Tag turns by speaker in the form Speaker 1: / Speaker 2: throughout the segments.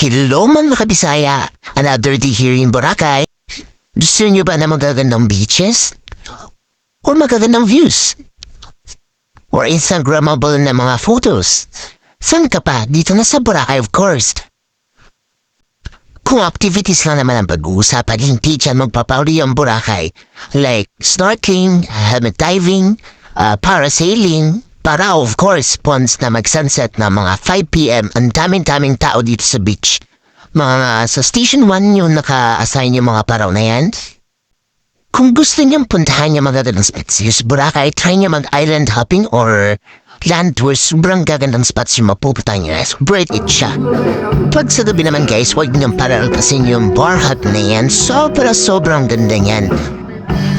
Speaker 1: Hello man mga Bisaya! Another day here in Boracay. Gusto niyo ba na magagandang beaches? Or magagandang views? Or Instagrammable na mga photos? Saan ka pa? Dito na sa Boracay of course. Kung activities lang naman ang pag-uusapan, hindi dyan magpapauli ang Boracay. Like snorkeling, helmet diving, uh, parasailing, para of course, ponds na mag-sunset na mga 5pm, ang daming-daming tao dito sa beach. Mga sa Station 1 yung naka-assign yung mga paraw na yan. Kung gusto niyang puntahan yung magagandang spots sa Boracay, try niya mag-island hopping or land tour. Sobrang gagandang spots yung mapupunta niya. Sobrang it siya. Pag sa gabi naman guys, huwag niyong paralpasin yung bar hut na yan. Sobra sobrang ganda niyan.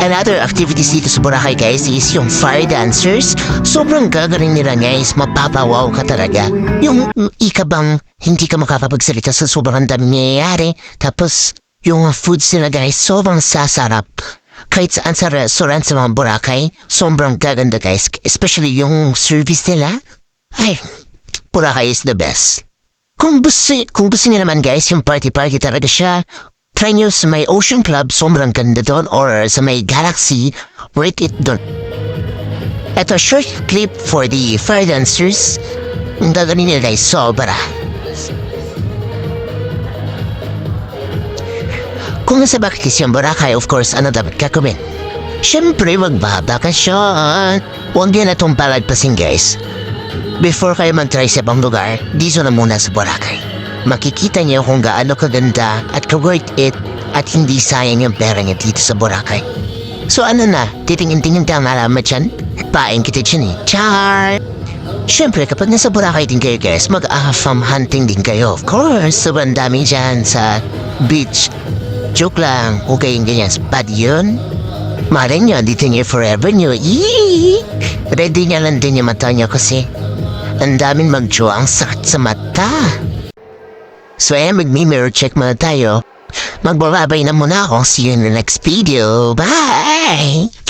Speaker 1: Another activities dito sa Boracay guys is yung fire dancers. Sobrang gagaling nila guys, mapapawaw ka talaga. Yung mm, ika bang hindi ka makakapagsalita sa sobrang dami nangyayari. Tapos yung foods nila guys, sobrang sasarap. Kahit saan sa restaurant sa mga Boracay, sobrang gaganda guys. Especially yung service nila. Ay, Boracay is the best. Kung gusto, kung gusto niyo naman guys, yung party-party talaga siya, try sa may Ocean Club, sobrang ganda doon, or sa may Galaxy, rate it doon. Ito, short clip for the fire dancers. Ang gagawin nila guys, sobra. Kung nasa bakasyon Boracay, of course, ano dapat gagawin? Siyempre, magbabakasyon. Huwag na itong palagpasin, guys. Before kayo mag-try sa ibang lugar, dito na muna sa Boracay. Makikita niyo kung gaano kaganda at ka-worth it at hindi sayang yung pera niya dito sa Boracay. So ano na, titingin-tingin ka nga alamat dyan? Paing kita dyan eh. Char! Siyempre, kapag nasa Boracay din kayo guys, mag-ahafam hunting din kayo. Of course, sobrang dami dyan sa beach. Joke lang, kung kayong ganyan, bad yun. Malay nyo, dito niyo forever nyo. Yee! Ready niya lang din yung mata niyo kasi ang daming magjowa ang sakit sa mata. So ayan, mag-mirror check muna tayo. Magbababay na muna ako. See you in the next video. Bye!